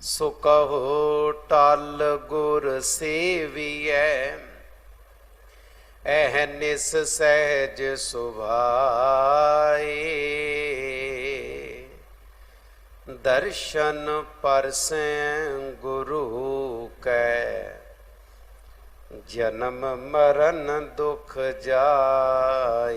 ਸੋ ਕਹੋ ਟਲ ਗੁਰ ਸੇਵੀਐ ਐਹਨਿਸ ਸਹਿਜ ਸੁਭਾਏ। ਦਰਸ਼ਨ ਪਰਸੈ ਗੁਰੂ ਕੈ, ਜਨਮ ਮਰਨ ਦੁਖ ਜਾਏ।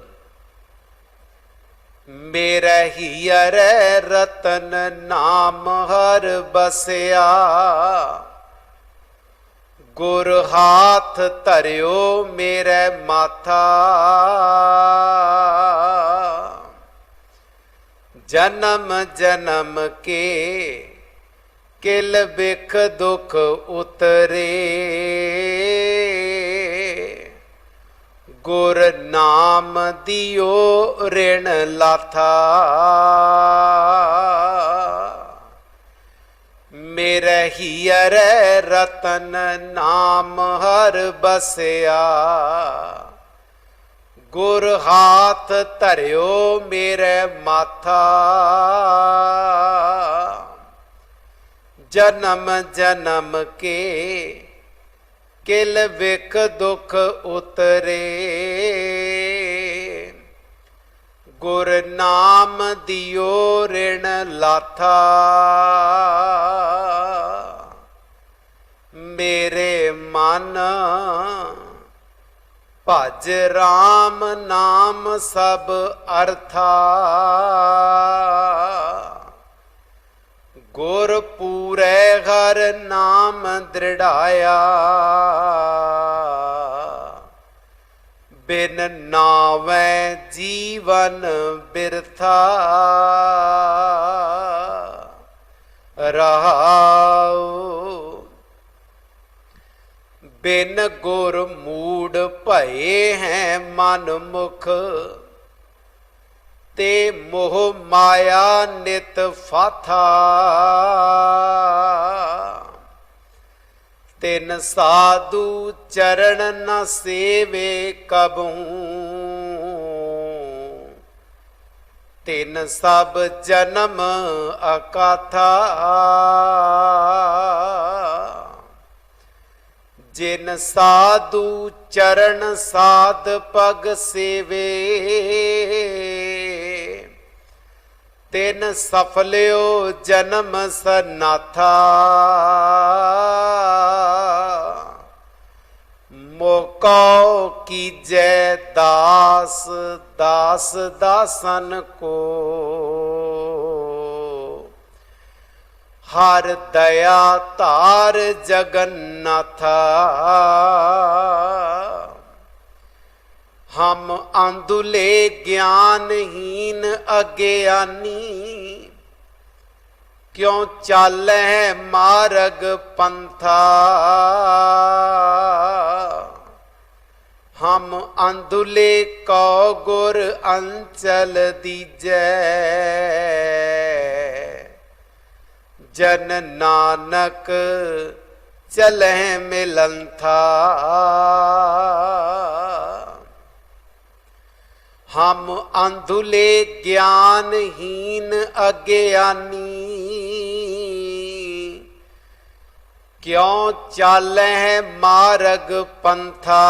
ਮੇਰਾ ਹੀਰ ਰਤਨ ਨਾਮ ਹਰ ਬਸਿਆ ਗੁਰ ਹਾਥ ਧਰਿਓ ਮੇਰੇ ਮਾਥਾ ਜਨਮ ਜਨਮ ਕੇ ਕਿਲ ਬਿਖ ਦੁਖ ਉਤਰੇ ਗੁਰ ਨਾਮ ਦਿਓ ਰਿਣ ਲਾਥਾ। ਮੇਰੇ ਹੀਰ ਰਤਨ ਨਾਮ ਹਰ ਬਸਿਆ। ਗੁਰ ਹਾਥ ਧਰਿਓ ਮੇਰੇ ਮਾਥਾ। ਜਨਮ ਜਨਮ ਕੇ ਕਿਲ ਵਿਖ ਦੁਖ ਉਤਰੇ। ਗੁਰ ਨਾਮ ਦਿਓ ਰਿਣ ਲਾਥਾ। ਮੇਰੇ ਮਨ ਭਜ RAM ਨਾਮ ਸਭ ਅਰਥਾ। ਗੁਰ ਪੂਰੇ ਘਰ ਨਾਮ ਦ੍ਰਿੜਾਇਆ। ਬਿਨ ਨਾਵੇਂ ਜੀਵਨ ਬਿਰਥਾ। ਰਹਾਉ। ਬਿਨ ਗੁਰ ਮੂੜ ਭਏ ਹੈ ਮਨ ਮੁਖ। ਤੇ ਮੋਹ ਮਾਇਆ ਨਿਤ ਫਾਥਾ। ਤਿਨ ਸਾਧੂ ਚਰਨ ਨ ਸੇਵੇ ਕਬੂ ਤਿਨ ਸਭ ਜਨਮ ਅਕਾਥਾ। ਜਿਨ ਸਾਧੂ ਚਰਨ ਸਾਧ ਪਗ ਸੇਵੇ। ਤਿੰਨ ਸਫਲਿਓ ਜਨਮ ਸਨਾਥਾ। ਮੋਕੋ ਕੀਜੈ ਦਾਸ ਦਾਸ ਦਾਸਨ ਕੋ। ਹਰ ਦਇਆ ਧਾਰ ਜਗਨਨਾਥਾ। ਹਮ ਆਂਦੁਲੇ ਗਿਆਨਹੀਨ ਅਗਿਆਨੀ, ਕਿਉ ਚਾਲੈ ਮਾਰਗ ਪੰਥਾ? ਹਮ ਅੰਧੁਲੇ ਕੋ ਗੁਰ ਅੰਚਲ ਦੀਜੈ, ਜਨ ਨਾਨਕ ਚਲਹਿ ਮਿਲੰਥਾ। ਹਮ ਅੰਧੁਲੇ ਗਿਆਨਹੀਨ ਅਗਿਆਨੀ। ਕਿਉ ਚਾਲਹਿ ਮਾਰਗ ਪੰਥਾ?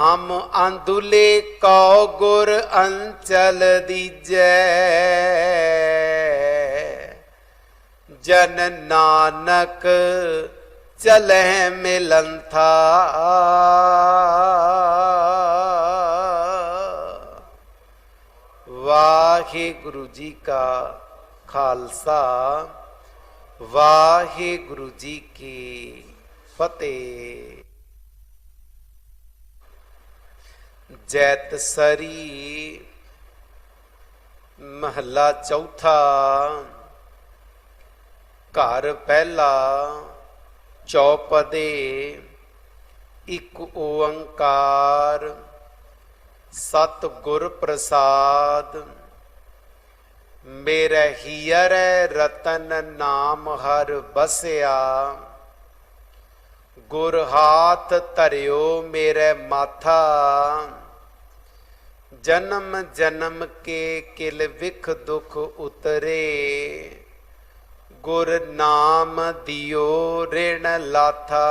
ਹਮ ਅੰਧੁਲੇ ਕਉ ਗੁਰ ਅੰਚਲ ਦੀਜੈ। ਜਨ ਨਾਨਕ ਚਲਹਿ ਮਿਲੰਥਾ ਵਾਹਿਗੁਰੂ ਜੀ ਕਾ ਖਾਲਸਾ, ਵਾਹਿਗੁਰੂ ਜੀ ਕੀ ਫਤਿਹ। ਜੈਤ ਸਰੀ ਮਹੱਲਾ ਚੌਥਾ, ਘਰ ਪਹਿਲਾ। ਚੌਪਦੇ ਇੱਕ ਓੰਕਾਰ ਸਤ ਗੁਰ ਪ੍ਰਸਾਦ। ਮੇਰੇ ਹੀਰ ਰਤਨ ਨਾਮ ਹਰ ਬਸਿਆ। ਗੁਰ ਹਾਥ ਧਰਿਓ ਮੇਰੇ ਮਾਥਾ। ਜਨਮ ਜਨਮ ਕੇ ਕਿਲ ਵਿਖ ਦੁਖ ਉਤਰੇ। ਗੁਰ ਨਾਮ ਦਿਓ ਰਿਣ ਲਾਥਾ।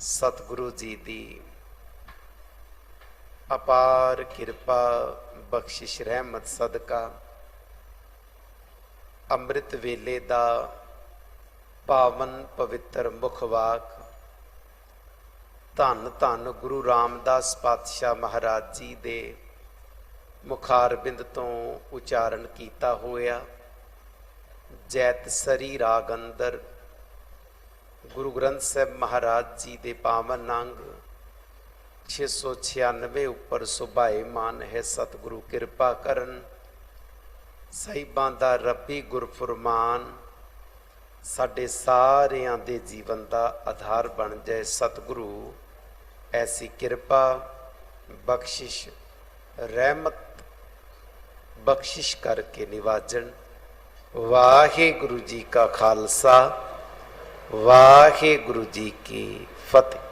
ਸਤਿਗੁਰੂ ਜੀ ਦੀ ਅਪਾਰ ਕਿਰਪਾ, ਬਖਸ਼ਿਸ਼, ਰਹਿਮਤ, ਸਦਕਾ, ਅੰਮ੍ਰਿਤ ਵੇਲੇ ਦਾ ਪਾਵਨ ਪਵਿੱਤਰ ਮੁਖਵਾਕ ਧੰਨ ਧੰਨ ਗੁਰੂ ਰਾਮਦਾਸ ਪਾਤਸ਼ਾਹ ਮਹਾਰਾਜ ਜੀ ਦੇ ਮੁਖਾਰਬਿੰਦ ਤੋਂ ਉਚਾਰਨ ਕੀਤਾ ਹੋਇਆ। ਜੈਤ ਸਰੀ ਰਾਗ ਅੰਦਰ ਗੁਰੂ ਗ੍ਰੰਥ ਸਾਹਿਬ ਮਹਾਰਾਜ ਜੀ ਦੇ ਪਾਵਨ ਅੰਗ 696 ਉੱਪਰ ਸੁਭਾਏ ਮਾਨ ਹੈ ਸਤਿਗੁਰੂ ਕਿਰਪਾ ਕਰਨ। ਸਾਹਿਬਾਂ ਦਾ ਰੱਬੀ ਗੁਰਫਰਮਾਨ ਸਾਡੇ ਸਾਰਿਆਂ ਦੇ ਜੀਵਨ ਦਾ ਆਧਾਰ ਬਣ ਜਾਏ। ਸਤਿਗੁਰੂ, ਐਸੀ ਕਿਰਪਾ, ਬਖਸ਼ਿਸ਼, ਰਹਿਮਤ ਬਖਸ਼ਿਸ਼ ਕਰਕੇ ਨਿਵਾਜਣ। ਵਾਹਿਗੁਰੂ ਜੀ ਕਾ ਖਾਲਸਾ ਵਾਹਿਗੁਰੂ ਜੀ ਕੀ ਫਤਿਹ।